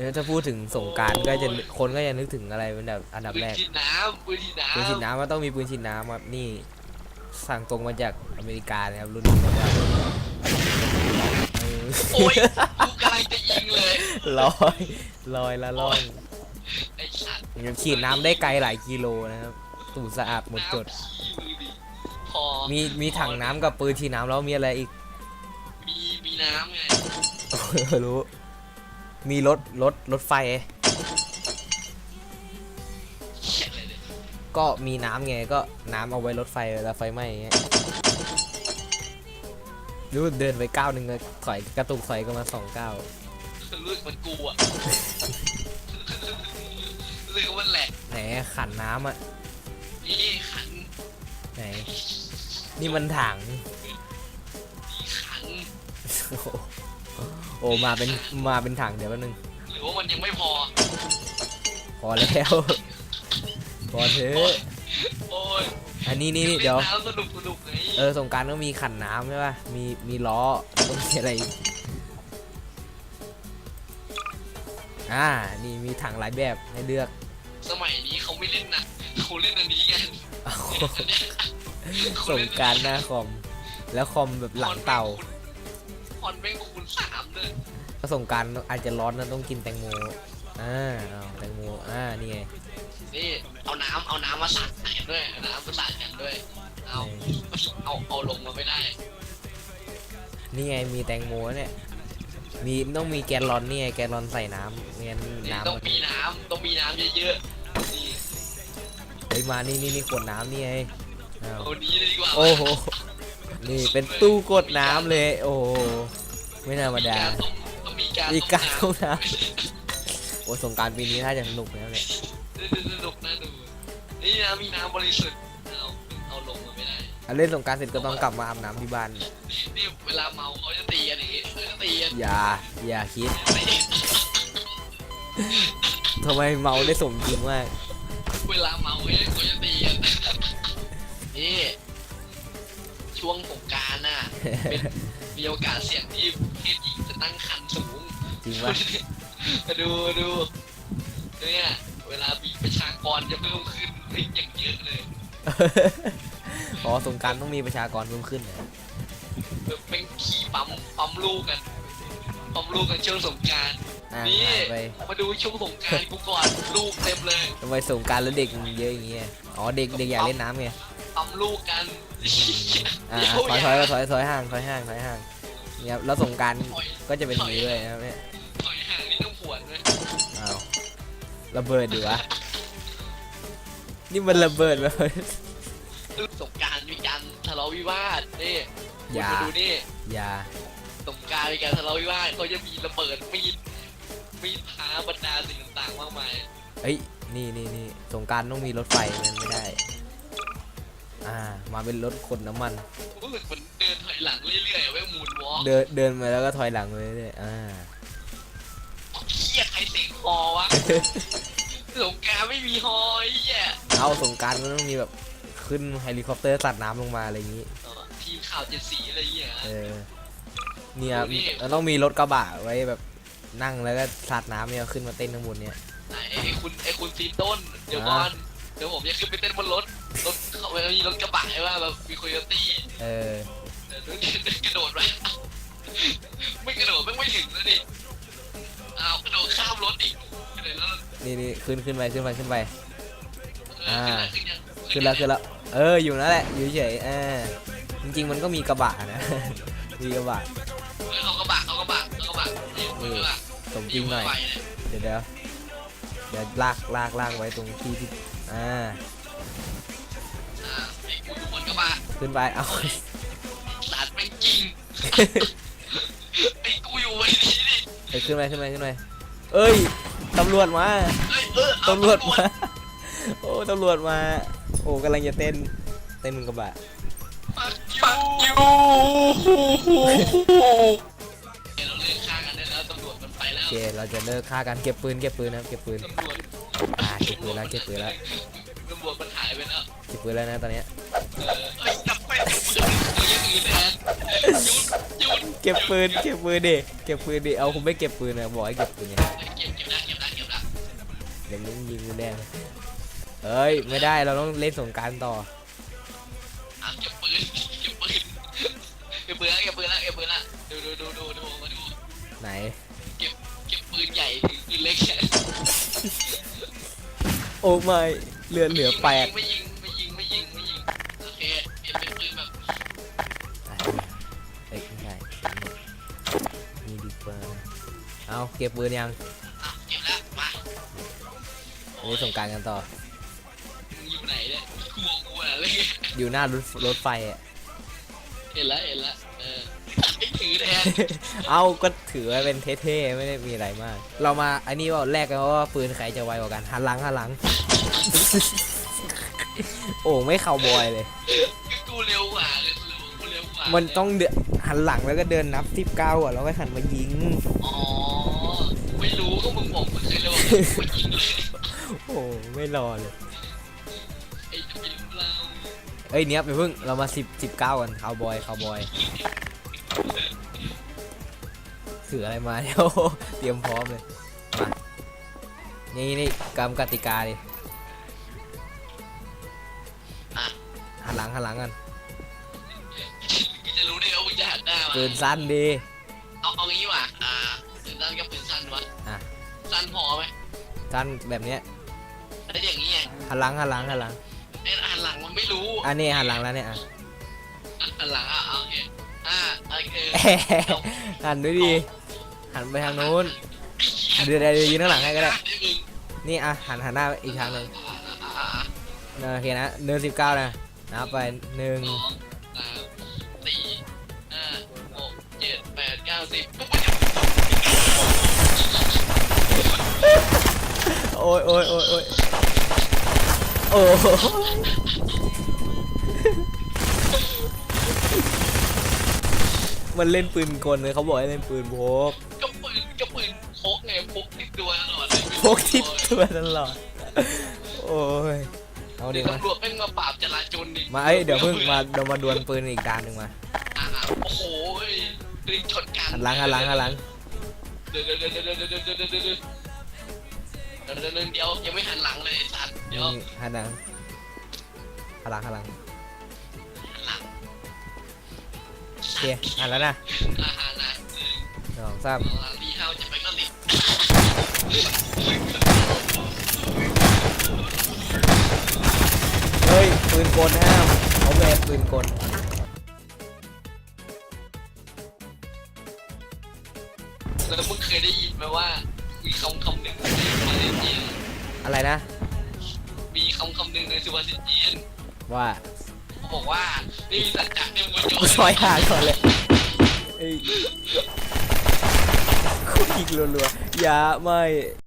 เนี่ยถ้าพูดถึงสงกรารก็จะคนก็จะนึกถึงอะไรเป็นแบบอันดับปืนแรก ฉีดน้ำปืนฉีดน้ำปืนฉีดน้ำมันต้องมีปืนฉีดน้ำครับนี่สั่งตรงมาจากอเมริกานะครับรุ่นนี้นะครับเออโอ้ยกูกำลังจะยิงเลยลอยลอยละล่องไอ้สัตว์ฉีดน้ำได้ไกลหลายกิโลนะครับตูดสะอาดหมดจด น้ำขี้มือดิพอมีมีถังน้ำกับปืนฉีดน้ำแล้วมีอะไรอีก มีมีน้ำไงรู้ มีรถรถรถไฟเหี้ยอะไรเนี่ยก็มีน้ำไงก็น้ำเอาไว้รถไฟเวลาไฟไหม้อย่างเงี้ยรู้เดินไปก้าวหนึ่งเลยถอยกระตุกถอยก็มาสองก้าวรู้สึกเหมันกูอะรู้สึกว่ามันแหลกไหนขันน้ำอะนี่ขันไหนนี่มันถังนี่ขัน โอ้โหโอ้มาเป็นมาเป็นถังเดี๋ยวแป๊บนึงหรือว่ามันยังไม่พอ พอแล้ว พอเถอะโอ้ยอันนี้นี่นี่เดี๋ยว ล่นน้ำสนุกสนุกไงเออสงกรารต้องมีขันน้ำใช่ป่ะ มีมีล้อต้องมีอะไรอีกอ่า นี่มีถังหลายแบบให้เลือกสมัยนี้เขาไม่เล่นนะเขาเล่นอันนี้กันเอาสงกรารหน้าคอม แล้วคอมแบบหลังเต่าพอนแม่งคูณสามเลย ถ้าสงกรารอาจจะร้อนนะต้องกินแตงโมอ่าเอาแตงโมอ่านี่ไงนี่เอาน้ำเอาน้ำมาสาดแขนด้วยเอาน้ำมาสาดแขนด้วยเอาเอาเอาลงมาไม่ได้ นี่ไงมีแตงโมเนี่ยมีต้องมีแกลลอนนี่ไงแกลลอนใส่น้ำไม่งั้นนี่น้ำต้องมันมีน้ำต้องมีน้ำเยอะๆนี่เฮ้ยมานี่นี่นี่ขวดน้ำนี่ไงอ้าวเอานี้เลยดีกว่าโอ้โหนี่เป็นตู้กดน้ำเลย โอ้โหไม่ธรรมดา การต้มต้องมีการมีการต้ต้มมน้ำโอ้สงกรารปีนี้ถ้าจะสนุกแล้วเนี่ยำสนุกน่าดูนี่นะมีน้ำบริสุทธิ์เอาเอาลงมาไม่ได้อะเล่นสงกรารเสร็จก็ต้องกลับมาอาบน้ำที่บ้าน นี่เวลาเมาเขาจะตีกันอย่างงี้เขาจะตีกันอย่า อย่าคิดตีทำไมเมาได้สมจริงมาก เวลาเมาเขาจะเขาจะตีกันนี่ช่วงสงกรารน่ะเป็นมีโอกาสเสี่ยงที่เพศหญิงจะตั้งครรภ์สูง จริงปะมาดูดูเนี่ยเวลามีประชากรจะเพิ่มขึ้นเฮ้ยอย่างเยอะเลยอ๋อสงกรารต้องมีประชากรเพิ่มขึ้นเหรอแบบเป็นขี่ปั๊มปั๊มลูกกันปั๊มลูกกันช่วงสงกรารอ่านี่หายไปมาดูช่วงสงกรารกูก่อนลูกเต็มเลยทำไมสงกรารแล้วเด็กมันเยอะอย่างเงี้ยอ๋อเด็กเด็กอยากเล่นน้ำไงปั๊มลูกกันอ่าเดี๋ยวถอยถอยอย่าถอยถอยห่างถอยห่างถอยห่าง เนี่ยครับแล้วสงกรารก็จะเป็นอย่างนี้ด้วยนะครับเนี่ยถอยห่างนี่ต้องปวดเลยอ้าวระเบิดดิวะนี่มันระเบิดแบบสงกรารมีการทะเลาะวิวาทนี่อคุณย่ามาดูนี่อย่าสงกรารมีการทะเลาะวิวาทเขาจะมีระเบิดมีดมีดพาบรรดาสิ่งต่างๆมากมายเอ้ยนี่นี่นี่สงกรารต้องมีรถไฟมันไม่ได้ อ่ามาเป็นรถขนน้ำมันรู้สึกมันเดิน ถอยหลังเรื่อยๆแม่งมูนวอล์กเดินเดินมาแล้วก็ถอยหลังเลยเลยอ่าเครียดใครเสียงคอวะสงกรารไม่มีฮอไอ้เหี้ยเอาสงกรารมันต้องมีแบบขึ้นเฮลิคอปเตอร์ตัดน้ำลงมาอะไรอย่างนี้เออทีมข่าวเจ็ดสีอะไรเงี้ยเออเนี่ยดูนี่มันต้องมีรถกระบะไว้แบบนั่งแล้วก็สาดน้ำเนี่ยขึ้นมาเต้นข้างบนเนี่ยไหนไอ้คุณไอ้คุณซีต้นเดี๋ยวก่อนเดี๋ยวผมจะขึ้นไปเต้นบนรถรถเขามันมีรถกระบะใช่ป่ะแบบมีคุยตี้เออเดี๋ยว กระโดดไปไม่กระโดดไม่ไม่ถึงแล้วดิอ้าวกระโดดข้ามรถอีกเดี๋ยวแล้วนี่นี่ขึ้นขึ้นไปขึ้นไปขึ้นไป เอออ่าขึ้นยังขึ้นแล้วขึ้นแล้ว เอออยู่นั่นแหละอยู่เฉยๆเออจริง ๆ มันก็มีกระบะนะ มีกระบะ เออเอากระบะเอากระบะเอากระบะนี่เอากระบะสมจริงหน่อยไฟเนี่ยเดี๋ยวเดี๋ยวเดี๋ยวลากลากลากไว้ตรงที่ที่อ่า อ่าไอ้กูอยู่บนกระบะขึ้นไปเอา ไอ้กูอยู่บนนี้ดิไปขึ้นไปขึ้นไปขึ้นไปเอ้ยตำรวจมาเอ้ยเออเอาตำรวจมาโอ้ตำรวจมา โอ้กำลังจะเต้นเต้นบนกระบะปักยูเดี๋ยวเราเลิกฆ่ากันได้แล้วตำรวจมันไปแล้โอวเคเราจะเลิกฆ่ากันเก็บปืนเก็บปืนนะครับเก็บปืนตำรวจอ่าเก็บปืนแล้วเก็บปืนแล้วตำรวจมันหายไปแล้วเก็บปืนแล้วนะตอนเนี้ยเออเอ้ยจับไปจับปืนตัวยังปืนแทนหยุดหยุด เก็บปืนเก็บปืนดิเก็บปืนดิเอาคุณไม่เก็บปืนนะบอกให้เก็บปืนไงเก็บเก็บละเก็บละเก็บละเดี๋ยวมึงยิงกูแน่เอ้ยไม่ได้เราต้องเล่นสงกรารต่ออะเก็บปืนเก็บปืนเก็บปืนละเก็บปืนละเก็บปืนละดูดูดูดูดูมาดูไหนเก็บเก็บปืนใหญ่ถึงปืนเล็กโอ้ไม่เลือดเหลือแปดไม่ นี่ดีกว่าเอาเก็บปืนยังอะเก็บละมาเล่นสงกรารกันต่อ มึงอยู่ไหนเนี่ยกลัวกลัวอะไรอยู่หน้ารถรถไฟอะ เห็นละเห็นละเออตัดไม่ถือแทนเอาก็ถือว่าเป็นเท่ๆ ไม่ได้มีอะไรมาก เรามาอันนี้ว่าแรกกันว่าปืนใครจะไวกว่ากันหันหลังหันหลัง โอ้ไม่เข่าบอยเลยกูเร็วกว่าเลยกูเร็วกว่ามันต้องเดน หันหลังแล้วก็เดินนับสิบเก้าอะแล้วก็หันมายิง อ๋อ ไม่รู้ก็มึงบอกมึงเคยเร็วกว่ากูยิงเลยโอ้ไม่รอเลยไอ้จะเป็นเราเอ้ยเนี้ยไปเพิ่งเรามาสิบสิบเก้ากันคาวบอยคาวบอยถืออะไรมาเนี่ยโอ้โหเตรียมพร้อมเลยมานี่นี่กำกติกาดิอะหันหลังหันหลังกัน ปืนสั้นดี เอาเอางี้ว่ะอ่าปืนสั้นกับปืนสั้นวะอะ สั้นพอไหมสั้นแบบเนี้ยแล้วอย่างนี้ไงหันหลังหันหลังหันหลัง ไอ้หันหลังมันไม่รู้อันนี้หันหลังแล้วเนี่ยอะอะหันหลังอะโอเคอ่าโอเคหันด้วยดีหันไปทางนู้นเดี๋ยวเดี๋ยวเดี๋ยวยืนข้างหลังให้ก็ได้มึงนี่อะหันหันหน้าอีกทางหนึ่งอะอะอะอะโอเคนะเดินสิบเก้านะนับไปหนึ่ง สอง ยโอ้ยโอ้ยโอ้ยโอ้โหมันเล่นปืนกลเลยเขาบอกให้เล่นปืนพกก็ปืนก็ปืนพกไงพกติดตัวตลอดเลยพกทิศตัวตลอด โอ้ย เอาดิมาตำรวจแม่งมาปราบจราจรดิมาเอ้ยเดี๋ยวเพิ่งมาเรามาดวลปืนอีกด้านหนึ่งมา โอ้โหดึงชนกันหันหลังหันหลังหันหลังเดี๋ยวเดี๋ยวเดี๋ยวเดี๋ยวเดี๋ยวเดี๋ยว เดี๋ยวเดี๋ยวเดี๋ยวเดี๋ยวเดี๋ยวเดี๋ยวยังไม่หันหลังเลยไอ้สัตว์เดี๋ยวนี่หันหลังหันหลังหันหลังหันหลังโอเคหันแล้วนะอาหารนะสองสามเอาหลังดีเข้าจะไปก็ติดเฮ้ยปืนกลห้ามเขาแบนปืนกล อะไรนะ มีคำคำหนึ่งในสุภาษิตจีนว่าเขาบอกว่าไม่มีสัจจะในมวลชนซอยห่างก่อนเลยเอ้ยคุยอีกรัวๆอย่าไม่